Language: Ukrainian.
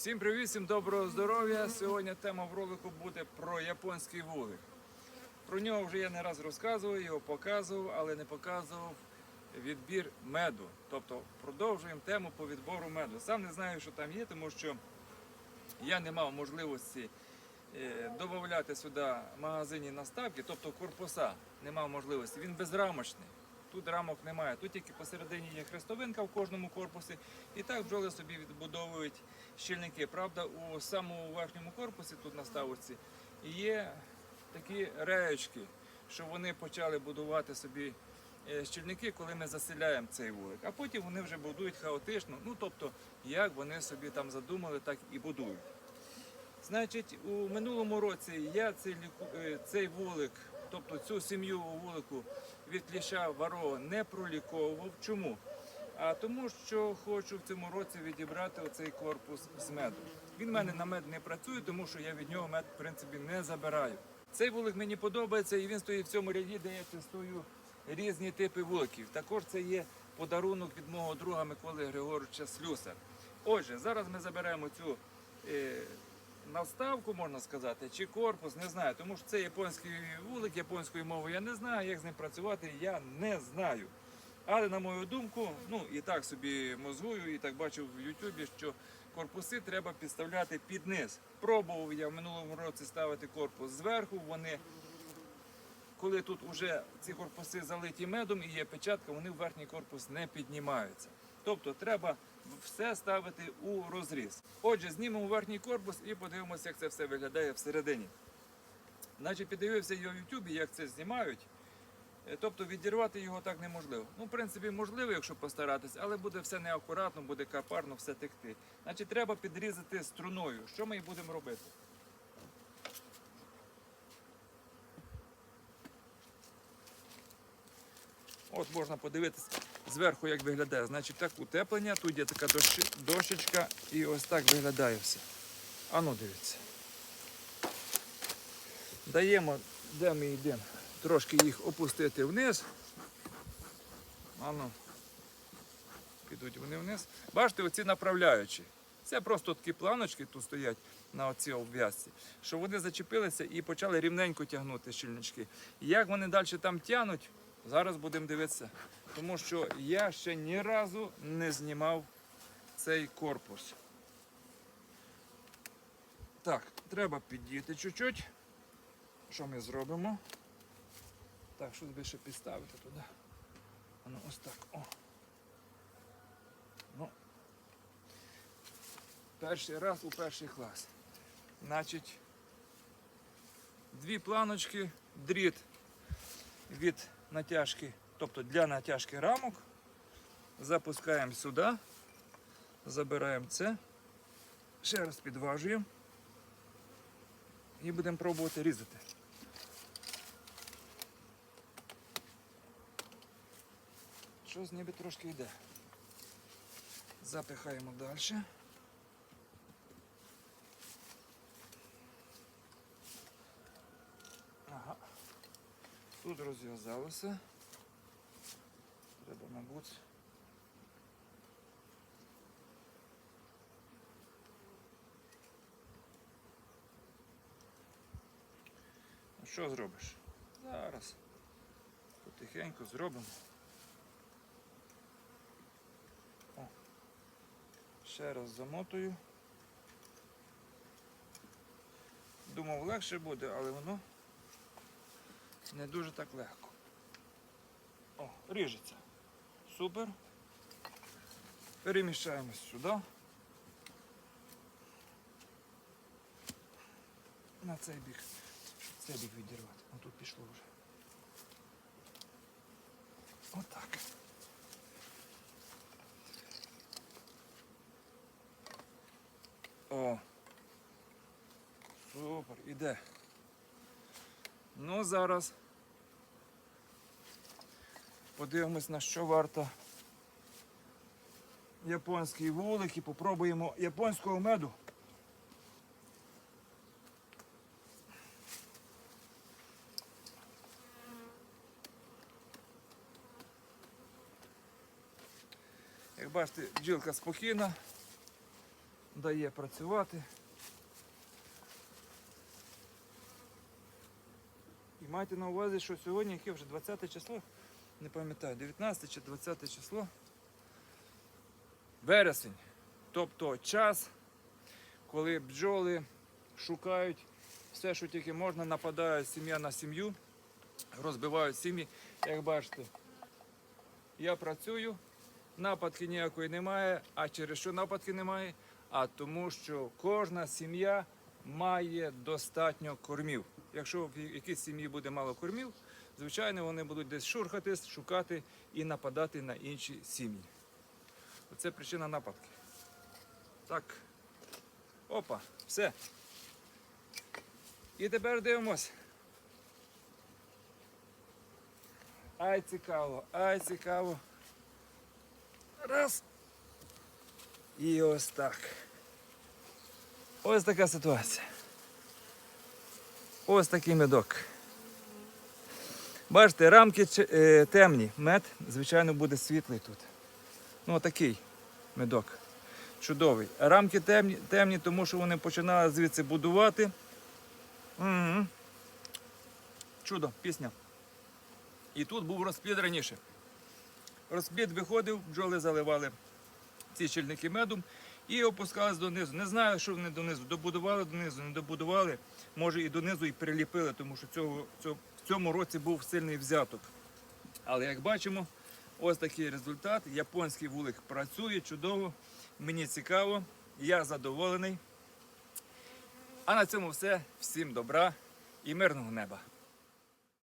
Всім привіт, всім доброго здоров'я. Сьогодні тема в ролику буде про японський вулик. Про нього вже я не раз розказував, його показував, але не показував відбір меду. Тобто продовжуємо тему по відбору меду. Сам не знаю, що там є, тому що я не мав можливості е, додати сюди магазинні наставки, тобто корпуса. Не мав можливості. Він безрамочний. Тут рамок немає. Тут тільки посередині є хрестовинка в кожному корпусі. І так бджоли собі відбудовують щільники. Правда, у самому верхньому корпусі, тут на ставці, є такі реєчки, що вони почали будувати собі е, щільники, коли ми заселяємо цей вулик. А потім вони вже будують хаотично. Ну тобто, як вони собі там задумали, так і будують. Значить, у минулому році я цей, е, цей вулик, тобто цю сім'ю у вулику від кліща варого не проліковував. Чому? А тому, що хочу в цьому році відібрати оцей корпус з меду. Він в мене на мед не працює, тому що я від нього мед в принципі не забираю. Цей вулик мені подобається і він стоїть в цьому ряді, де я тестую різні типи вуликів. Також це є подарунок від мого друга Миколи Григоровича Слюсар. Отже, зараз ми заберемо цю е, наставку, можна сказати, чи корпус, не знаю, тому що це японський вулик, японської мови я не знаю, як з ним працювати, я не знаю. Але на мою думку, ну і так собі мозгую, і так бачив в Ютубі, що корпуси треба підставляти під низ. Пробував я в минулому році ставити корпус зверху. Вони, коли тут вже ці корпуси залиті медом і є печатка, вони в верхній корпус не піднімаються. Тобто треба все ставити у розріз. Отже, знімемо верхній корпус і подивимося, як це все виглядає всередині. Значить, піддивився я в Ютубі, як це знімають. Е, Тобто відірвати його так неможливо. Ну, в принципі, можливо, якщо постаратись, але буде все неакуратно, буде капарно все текти. Значить, треба підрізати струною. Що ми і будемо робити? От можна подивитись зверху, як виглядає. Значить, так утеплення, тут є така дощечка і ось так виглядає все. Ану, дивіться. Даємо, де ми йдемо, трошки їх опустити вниз. Ану, підуть вони вниз. Бачите, оці направляючі. Це просто такі планочки тут стоять на оцій обв'язці, що вони зачепилися і почали рівненько тягнути щільнички. Як вони далі там тягнуть, зараз будемо дивитися. Тому що я ще ні разу не знімав цей корпус. Так, треба піддіти чуть-чуть. Що ми зробимо? Так, щось би ще підставити туди. Ну, ось так. О. Ну. Перший раз у перший клас. Значить, дві планочки, дріт від натяжки, тобто для натяжки рамок. Запускаємо сюди, забираємо це, ще раз підважуємо і будемо пробувати різати. Щось ніби трошки йде. Запихаємо далі. Тут розв'язалося. Треба, мабуть. Ну що зробиш? Зараз. Потихеньку зробимо. О. Ще раз замотую. Думав легше буде, але воно не дуже так легко. О, ріжеться. Супер. Переміщаємось сюди. На цей бік. Цей бік відірвати. О, тут пішло вже. Отак. О. Супер, іде. Ну, зараз подивимось, на що варто японський вулик і попробуємо японського меду. Як бачите, бджілка спокійна, дає працювати. І майте на увазі, що сьогодні яке вже 20 число, не пам'ятаю, 19 чи 20 число. Вересень. Тобто час, коли бджоли шукають все, що тільки можна, нападає сім'я на сім'ю, розбивають сім'ї. Як бачите, я працюю, нападки ніякої немає. А через що нападки немає? А тому, що кожна сім'я має достатньо кормів. Якщо в якійсь сім'ї буде мало кормів, звичайно, вони будуть десь шурхатись, шукати і нападати на інші сім'ї. Оце причина нападки. Так. Опа, все. І тепер дивимось. Ай цікаво, ай цікаво. Раз. І ось так. Ось така ситуація. Ось такий медок. Бачите, рамки е, темні. Мед, звичайно, буде світлий тут. Ну, такий медок. Чудовий. Рамки темні, темні, тому що вони починали звідси будувати. Угу. Чудо, пісня. І тут був розплід раніше. Розплід виходив, бджоли заливали ці щільники медом і опускались донизу. Не знаю, що вони донизу. Добудували донизу, не добудували. Може і донизу і приліпили, тому що цього, цього, в цьому році був сильний взяток. Але як бачимо, ось такий результат. Японський вулик працює чудово. Мені цікаво, я задоволений. А на цьому все. Всім добра і мирного неба.